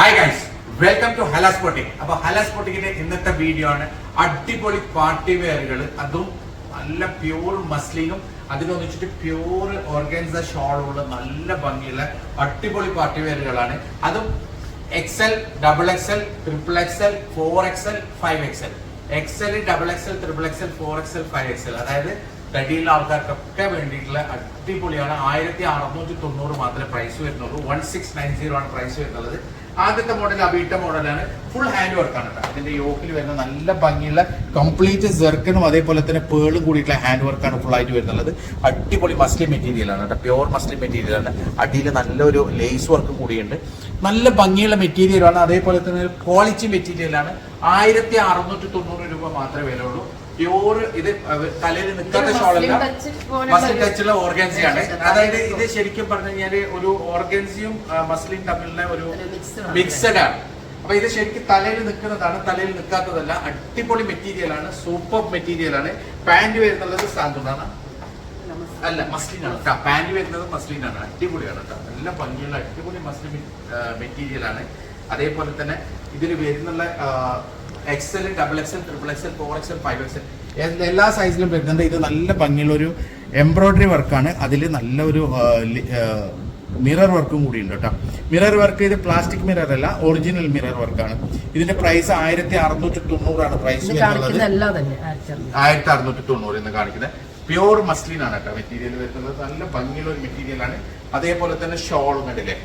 Hi guys welcome to Hala spotting അപ്പൊ ഹലാ സ്പോട്ടിങ്ങിന്റെ ഇന്നത്തെ video ആണ് അടിപൊളി പാർട്ടി വെയറുകൾ അതും നല്ല പ്യൂർ മസ്ലിനും അതിനൊന്നിച്ചിട്ട് പ്യൂർ ഓർഗൻസ ഷോളുള്ള നല്ല ഭംഗിയുള്ള അടിപൊളി പാർട്ടി വെയറുകളാണ് അതും XL double XL triple XL four XL five XL XL double XL triple XL four XL five XL അതായത് തടിയുള്ള ആൾക്കാർക്കൊക്കെ വേണ്ടിയിട്ടുള്ള അടിപൊളിയാണ്. ആയിരത്തി അറുന്നൂറ്റി തൊണ്ണൂറ് മാത്രമേ പ്രൈസ് വരുന്നുള്ളൂ. വൺ സിക്സ് നയൻ സീറോ ആണ് പ്രൈസ് വരുന്നത് ആദ്യത്തെ മോഡൽ അബീട്ട മോഡലാണ് ഫുൾ ഹാൻഡ് വർക്ക് ആണ് കേട്ടോ. അതിന്റെ യോക്കിൽ വരുന്ന നല്ല ഭംഗിയുള്ള കംപ്ലീറ്റ് ജെർക്കനും അതേപോലെ തന്നെ പേളും കൂടിയിട്ടുള്ള ഹാൻഡ് വർക്കാണ് ഫുൾ ആയിട്ട് വരുന്നത് അടിപൊളി മസ്ലിം മെറ്റീരിയൽ ആണ് കേട്ടോ. പ്യോർ മസ്ലിം മെറ്റീരിയൽ ആണ്. അടിയിൽ നല്ലൊരു ലേസ് വർക്ക് കൂടിയുണ്ട്. നല്ല ഭംഗിയുള്ള മെറ്റീരിയലാണ് അതേപോലെ തന്നെ ക്വാളിറ്റി മെറ്റീരിയലാണ് ആയിരത്തി അറുന്നൂറ്റി തൊണ്ണൂറ് രൂപ മാത്രമേ വിലയുള്ളൂ. പ്യൂർ ഇത് തലയിൽ നിൽക്കാത്ത ഷോളല്ല മസ്ലിൻ ടച്ചുള്ള ഓർഗൻസിയാണ് അതായത് ഇത് ശരിക്കും പറഞ്ഞു കഴിഞ്ഞാൽ ഒരു ഓർഗൻസിയും മസ്ലിൻ തമ്മിലുള്ള ഒരു. മിക്സഡ് ആണ്. അപ്പൊ ഇത് ശരിക്കും തലയിൽ നിൽക്കുന്നതാണ് തലയിൽ നിൽക്കാത്തതല്ല. അടിപൊളി മെറ്റീരിയൽ ആണ് സൂപ്പർ മെറ്റീരിയൽ ആണ്. പാന്റ് വരുന്നുള്ളത് സാന്ത്വനാണ് അല്ല മസ്ലിൻ ആണ് കേട്ടോ പാന്റ് വരുന്നത് മസ്ലിൻ ആണ്. അടിപൊളിയാണ് കേട്ടോ നല്ല ഭംഗിയുള്ള അടിപൊളി മസ്ലിൻ മെറ്റീരിയൽ ആണ്. അതേപോലെ തന്നെ ഇതിൽ വരുന്നുള്ള XL double XL triple XL four XL five XL എല്ലാ സൈസിലും വരുന്നുണ്ട്. ഇത് നല്ല ഭംഗിയുള്ള ഒരു എംബ്രോയിഡറി വർക്കാണ് അതിൽ നല്ലൊരു മിറർ വർക്കും കൂടി ഉണ്ട് കേട്ടോ. മിറർ വർക്ക് ഇത് പ്ലാസ്റ്റിക് മിറർ അല്ല ഒറിജിനൽ മിറർ വർക്കാണ് ഇതിന്റെ പ്രൈസ് ആയിരത്തി അറുന്നൂറ്റി തൊണ്ണൂറാണ് പ്രൈസ് ആയിരത്തി അറുന്നൂറ്റി തൊണ്ണൂറ് എന്ന് കാണിക്കുന്നത്. പ്യൂർ മസ്ലിൻ ആണ് കേട്ടോ മെറ്റീരിയൽ വരുന്നത്. നല്ല ഭംഗിയുള്ള ഒരു മെറ്റീരിയൽ ആണ്. അതേപോലെ തന്നെ ഷോളും കണ്ടില്ലേ?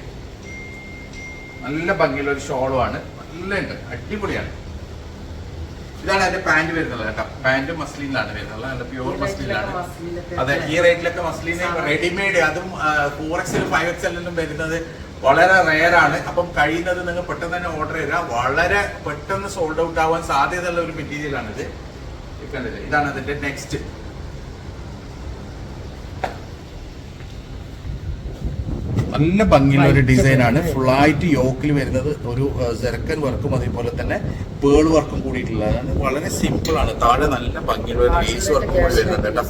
നല്ല ഭംഗിയുള്ള ഒരു ഷോളും ആണ്. നല്ല ഉണ്ട്. അടിപൊളിയാണ്. ഇതാണ് അതിന്റെ പാന്റ് വരുന്നത് കേട്ടോ. പാന്റ് മസ്ലിനിലാണ് വരുന്നത്. നല്ല പ്യൂർ മസ്ലിനാണ് അതെ ഈ റേറ്റിലൊക്കെ മസ്ലിന് റെഡിമെയ്ഡ് അതും ഫോർ എക്സലും ഫൈവ് എക്സലിലും വരുന്നത് വളരെ റെയർ ആണ്. അപ്പം കഴിയുന്നത് നിങ്ങൾ പെട്ടെന്ന് തന്നെ ഓർഡർ ചെയ്താൽ വളരെ പെട്ടെന്ന് സോൾഡ് ഔട്ട് ആവാൻ സാധ്യതയുള്ള ഒരു മെറ്റീരിയൽ ആണ് ഇത് കണ്ടില്ലേ? ഇതാണ് അതിന്റെ നെക്സ്റ്റ് നല്ല ഭംഗിയുള്ള ഒരു ഡിസൈൻ ആണ് ഫുൾ ആയിട്ട് യോക്കിൽ വരുന്നത് ഒരു സെറക്കൻ വർക്കും അതേപോലെ തന്നെ പേൾ വർക്കും കൂടിയിട്ടുള്ളതാണ്. വളരെ സിമ്പിൾ ആണ്. താഴെ നല്ല ഭംഗിയുള്ള ഒരു ലേസ് വർക്കും കൂടി വരുന്നുണ്ട് കേട്ടോ.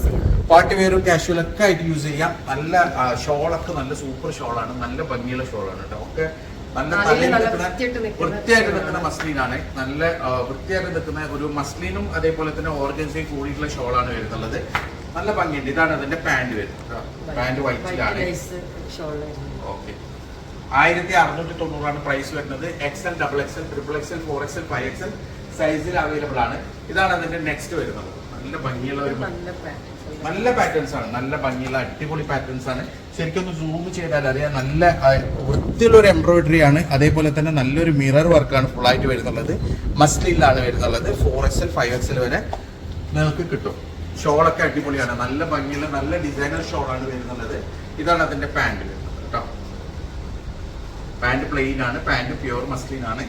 പാർട്ടി വെയറും കാഷ്വൽ ഒക്കെ ആയിട്ട് യൂസ് ചെയ്യാം. നല്ല ഷോളൊക്കെ നല്ല സൂപ്പർ ഷോളാണ്. നല്ല ഭംഗിയുള്ള ഷോളാണ് കേട്ടോ. ഒക്കെ നല്ല തലയിൽ നിൽക്കുന്ന വൃത്തിയായിട്ട് നിൽക്കുന്ന മസ്ലീനാണ്. നല്ല വൃത്തിയായിട്ട് നിൽക്കുന്ന ഒരു മസ്ലീനും അതേപോലെ തന്നെ ഓർഗൻസയും കൂടിയിട്ടുള്ള ഷോളാണ് വരുന്നുള്ളത്. നല്ല ഭംഗിയുണ്ട്. ഇതാണ് അതിന്റെ പാന്റ് വരുന്നത് പാന്റ് വൈറ്റിലാണ് ഓക്കെ. ആയിരത്തി അറുന്നൂറ്റി തൊണ്ണൂറാണ് പ്രൈസ് വരുന്നത് XL double XL triple XL four XL five XL സൈസിൽ അവൈലബിൾ ആണ്. ഇതാണ് അതിന്റെ നെക്സ്റ്റ് വരുന്നത്. നല്ല ഭംഗിയുള്ള ഒരു നല്ല പാറ്റേൺസ് ആണ്. നല്ല ഭംഗിയുള്ള അടിപൊളി പാറ്റേൺസ് ആണ്. ശരിക്കും ഒന്ന് സൂം ചെയ്താൽ അറിയാം നല്ല വൃത്തിയുള്ള ഒരു എംബ്രോയിഡറി ആണ്. അതേപോലെ തന്നെ നല്ലൊരു മിറർ വർക്കാണ് ഫുൾ ആയിട്ട് വരുന്നുള്ളത്. മസ്ലിലാണ് വരുന്നുള്ളത്. ഫോർ എക്സൽ ഫൈവ് എക്സൽ വരെ നിങ്ങൾക്ക് കിട്ടും. ഷോളൊക്കെ അടിപൊളിയാണ്. നല്ല ഭംഗിയുള്ള നല്ല ഡിസൈനർ ഷോളാണ് വരുന്നുള്ളത്. ഇതാണ് അതിന്റെ പാന്റ് പാന്റ് പ്ലെയിൻ ആണ് പാന്റ് പ്യുവർ മസ്ലിൻ ആണ്.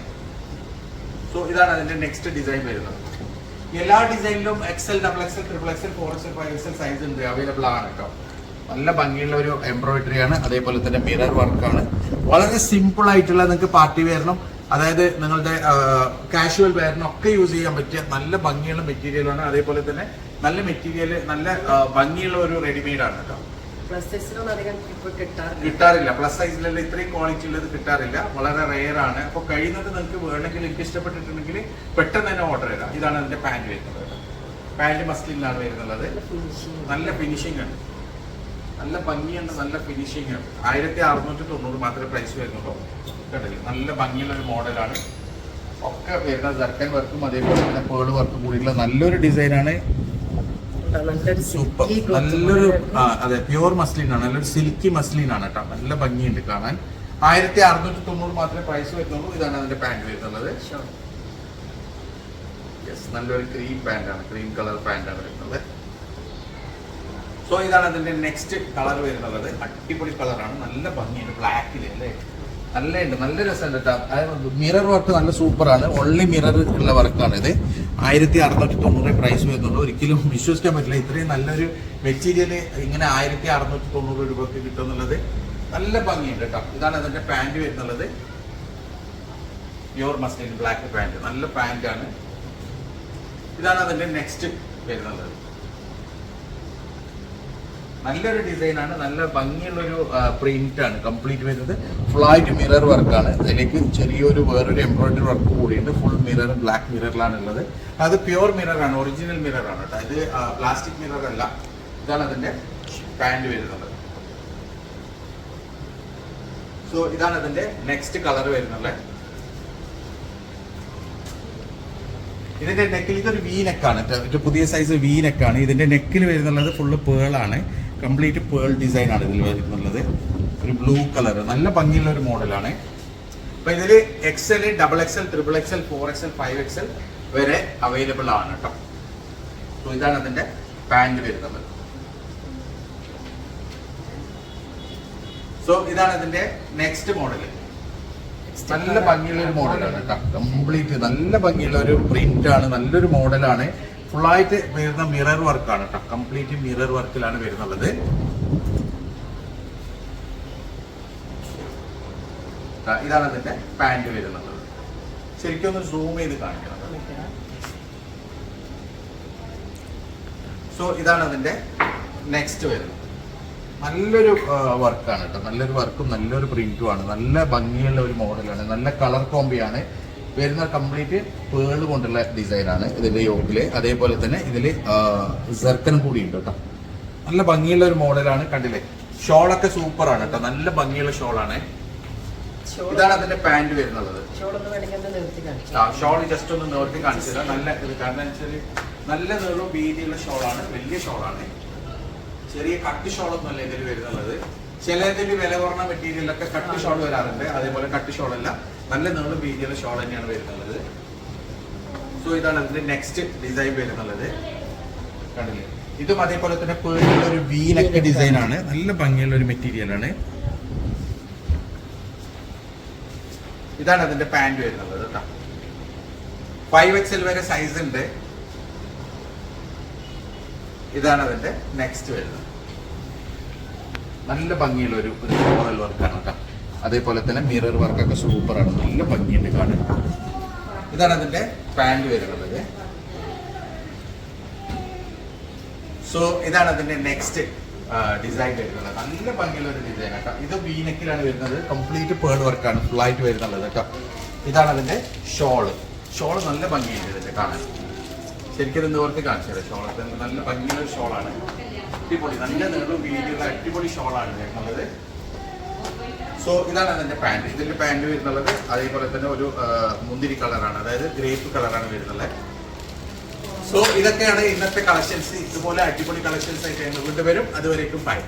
സോ ഇതാണ് അതിന്റെ നെക്സ്റ്റ് ഡിസൈൻ വരുന്നത്. എല്ലാ ഡിസൈനിലും XL double XL triple XL four XL five XL size ഉണ്ട് അവൈലബിൾ ആണ് കേട്ടോ നല്ല ഭംഗിയുള്ള ഒരു എംബ്രോയിഡറി ആണ് അതേപോലെ തന്നെ മിറർ വർക്കാണ് വളരെ സിമ്പിൾ ആയിട്ടുള്ള നിങ്ങൾക്ക് പാർട്ടി വെയറിനും അതായത് നിങ്ങളുടെ കാഷ്വൽ വെയറിനും ഒക്കെ യൂസ് ചെയ്യാൻ പറ്റിയ നല്ല ഭംഗിയുള്ള മെറ്റീരിയലാണ് അതേപോലെ തന്നെ നല്ല മെറ്റീരിയൽ നല്ല ഭംഗിയുള്ള ഒരു റെഡിമെയ്ഡ് ആണ് കേട്ടോ അധികം കിട്ടാറില്ല. കിട്ടാറില്ല. പ്ലസ് സൈസിലല്ല ഇത്രയും ക്വാളിറ്റി ഉള്ളത് കിട്ടാറില്ല. വളരെ റെയർ ആണ്. അപ്പോൾ കഴിയുന്നത് നിങ്ങൾക്ക് വേണമെങ്കിൽ എനിക്ക് ഇഷ്ടപ്പെട്ടിട്ടുണ്ടെങ്കിൽ പെട്ടെന്ന് തന്നെ ഓർഡർ ചെയ്താൽ ഇതാണ് അതിന്റെ പാന്റ് വരുന്നത്. പാന്റ് മസ്ലിനാണ് വരുന്നത്. നല്ല ഫിനിഷിംഗ് ആണ്. നല്ല ഭംഗിയുണ്ട് നല്ല ഫിനിഷിംഗ് ആണ്. ആയിരത്തി അറുന്നൂറ്റി തൊണ്ണൂറ് മാത്രമേ പ്രൈസ് വരുന്നുള്ളൂ. കേട്ടില്ല? നല്ല ഭംഗിയുള്ള ഒരു മോഡലാണ് ഒക്കെ വരുന്ന ജർക്കൻ വർക്കും അതേപോലെ തന്നെ പേൾ വർക്കും കൂടിയുള്ള നല്ലൊരു ഡിസൈനാണ് സൂപ്പർ നല്ലൊരു അതെ പ്യൂർ മസ്ലിൻ ആണ്. നല്ലൊരു സിൽക്കി മസ്ലിൻ ആണ് കേട്ടോ നല്ല ഭംഗിയുണ്ട് കാണാൻ. ആയിരത്തി അറുന്നൂറ്റി തൊണ്ണൂറ് മാത്രമേ പ്രൈസ് വരുന്നുള്ളൂ. ഇതാണ് അതിന്റെ പാന്റ് വരുന്നത്. യെസ് നല്ലൊരു ക്രീം പാന്റ് ആണ്. ക്രീം കളർ പാന്റ് ആണ് വരുന്നത്. സോ ഇതാണ് അതിന്റെ നെക്സ്റ്റ് കളർ വരുന്നത്. അടിപൊളി കളറാണ് നല്ല ഭംഗിയുണ്ട്. ബ്ലാക്കിൽ അല്ലേ? നല്ല മിറർ വർക്ക് നല്ല സൂപ്പറാണ്. ഓൺലി മിറർ ഉള്ള വർക്കാണ് ഇത്. ആയിരത്തി അറുന്നൂറ്റി തൊണ്ണൂറ് പ്രൈസ് വരുന്നുള്ളൂ ഒരിക്കലും വിശ്വസിക്കാൻ പറ്റില്ല. ഇത്രയും നല്ലൊരു മെറ്റീരിയൽ ഇങ്ങനെ ആയിരത്തി അറുന്നൂറ്റി തൊണ്ണൂറ് രൂപക്ക് കിട്ടുന്നുള്ളത് നല്ല ഭംഗിയുണ്ട് കേട്ടോ ഇതാണ് അതിന്റെ പാന്റ് വരുന്നുള്ളത്. പ്യൂർ മസ്ലിൻ ബ്ലാക്ക് പാന്റ് നല്ല പാന്റ് ആണ്. ഇതാണ് അതിന്റെ നെക്സ്റ്റ് വരുന്നത് നല്ലൊരു ഡിസൈൻ ആണ് നല്ല ഭംഗിയുള്ളൊരു പ്രിന്റ് ആണ് കംപ്ലീറ്റ് വരുന്നത്. ഫുള്ളായിട്ട് മിറർ വർക്കാണ്. അതിലേക്ക് ചെറിയൊരു വേറൊരു എംബ്രോയിഡറി വർക്ക് കൂടിയുണ്ട്. ഫുൾ മിറർ ബ്ലാക്ക് മിററിലാണ് ഉള്ളത്. അത് പ്യുവർ മിറർ ആണ് ഒറിജിനൽ മിറർ ആണ് കേട്ടോ. ഇത് പ്ലാസ്റ്റിക് മിറർ അല്ല. ഇതാണ് അതിന്റെ പാന്റ് വരുന്നത്. സോ ഇതാണ് അതിന്റെ നെക്സ്റ്റ് കളർ വരുന്നത്. ഇതിന്റെ നെക്കിൽ ഇതൊരു വി നെക്കാണ് പുതിയ സൈസ് വി നെക്കാണ് ഇതിന്റെ നെക്കിൽ വരുന്നുള്ളത് ഫുള്ള് പേളാണ് കംപ്ലീറ്റ് പേൾ ഡിസൈൻ ആണ് ഇതിൽ വരുന്നുള്ളത് ഒരു ബ്ലൂ കളർ നല്ല ഭംഗിയുള്ള ഒരു മോഡലാണ് അപ്പൊ ഇതിൽ XL double XL triple XL four XL five XL വരെ അവൈലബിൾ ആണ് കേട്ടോ സോ ഇതാണ് അതിന്റെ പാന്റ് വരുന്നത്. സോ ഇതാണ് ഇതിന്റെ നെക്സ്റ്റ് മോഡൽ നല്ല ഭംഗിയുള്ള ഒരു മോഡലാണ് കേട്ടോ കംപ്ലീറ്റ് നല്ല ഭംഗിയുള്ള ഒരു പ്രിന്റ് ആണ് നല്ലൊരു മോഡലാണ് ഫുള്ളായിട്ട് വരുന്ന മിറർ വർക്കാണ് കേട്ടോ. കംപ്ലീറ്റ് മിറർ വർക്കിലാണ് വരുന്നുള്ളത്. ഇതാണ് അതിന്റെ പാന്റ് വരുന്നത്. ശരിക്കും ഒന്ന് സൂം ചെയ്ത് കാണിക്കണം. സോ ഇതാണ് അതിന്റെ നെക്സ്റ്റ് വരുന്നത്. നല്ലൊരു വർക്കാണ് കേട്ടോ. നല്ലൊരു വർക്കും നല്ലൊരു പ്രിന്റും ആണ്. നല്ല ഭംഗിയുള്ള ഒരു മോഡലാണ് നല്ല കളർ കോമ്പിയാണ് വരുന്ന കംപ്ലീറ്റ് പേൾ കൊണ്ടുള്ള ഡിസൈൻ ആണ് ഇതിന്റെ യോക്കിൽ. അതേപോലെ തന്നെ ഇതിൽ സെർക്കനും കൂടി ഉണ്ട് കേട്ടോ. നല്ല ഭംഗിയുള്ള ഒരു മോഡലാണ് കണ്ടില്ലേ? ഷോളൊക്കെ സൂപ്പർ ആണ് കേട്ടോ. നല്ല ഭംഗിയുള്ള ഷോളാണ്. ഇതാണ് അതിന്റെ പാന്റ് വരുന്നത് ഷോൾ ജസ്റ്റ് ഒന്ന് നേർത്തി കാണിച്ചത് നല്ല ഇത് കാരണം വെച്ചാൽ നല്ല നീളവും വീതിയുള്ള ഷോളാണ്. വലിയ ഷോളാണ്. ചെറിയ കട്ട് ഷോളൊന്നും അല്ല ഇതിൽ വരുന്നുള്ളത്. ചിലതിൽ വില കുറഞ്ഞ മെറ്റീരിയലൊക്കെ കട്ട് ഷോൾ വരാറുണ്ട്. അതേപോലെ കട്ട് ഷോൾ അല്ല നല്ല നീളം വീതിയുള്ള ഷോൾ തന്നെയാണ് വരുന്നുള്ളത് സോ ഇതാണ് അതിന്റെ നെക്സ്റ്റ് ഡിസൈൻ വരുന്നുള്ളത് കണ്ടില്ലേ? ഇതും അതേപോലെ തന്നെ പേടിയുള്ള ഒരു വീനൊക്കെ ഡിസൈൻ ആണ്. നല്ല ഭംഗിയുള്ള ഒരു മെറ്റീരിയൽ ആണ്. ഇതാണ് അതിന്റെ പാന്റ് വരുന്നത് കേട്ടോ. ഫൈവ് എക്സൽ വരെ സൈസ് ഉണ്ട്. ഇതാണ് അതിന്റെ നെക്സ്റ്റ് വരുന്നത്. നല്ല ഭംഗിയുള്ള ഒരു മോഡൽ വർക്കാണ് കേട്ടോ. അതേപോലെ തന്നെ മിറർ വർക്കൊക്കെ സൂപ്പറാണ് നല്ല ഭംഗിയുണ്ട് കാണാൻ. ഇതാണ് അതിന്റെ പാന്റ് വരുന്നത്. സോ ഇതാണ് അതിന്റെ നെക്സ്റ്റ് ഡിസൈൻ വരുന്നത്. നല്ല ഭംഗിയുള്ള ഒരു ഡിസൈൻ കേട്ടോ. ഇത് വീനക്കിലാണ് വരുന്നത്. കംപ്ലീറ്റ് പേൾ വർക്കാണ് ഫുൾ ആയിട്ട് വരുന്നുള്ളത് കേട്ടോ. ഇതാണ് അതിന്റെ ഷോൾ ഷോൾ നല്ല ഭംഗിയുണ്ട് ഇതിന്റെ കാണാൻ. ശരിക്കും ഇത് ഓർത്ത് കാണിച്ചത് ഷോൾ നല്ല ഭംഗിയുള്ള ഷോളാണ് അടിപൊളി. നല്ല നീളം വീതിയുള്ള അടിപൊളി ഷോളാണ് വരുന്നത് സോ ഇതാണ് അതിന്റെ പാന്റ് ഇതിന്റെ പാന്റ് വരുന്നുള്ളത് അതേപോലെ തന്നെ ഒരു മുന്തിരി കളറാണ്. അതായത് ഗ്രേപ്പ് കളറാണ് വരുന്നത് സോ ഇതൊക്കെയാണ് ഇന്നത്തെ കളക്ഷൻസ് ഇതുപോലെ അടിപൊളി കളക്ഷൻസ് ആയിട്ട് ഞങ്ങൾ കൊണ്ടുവരും. അതുവരേക്കും ബൈ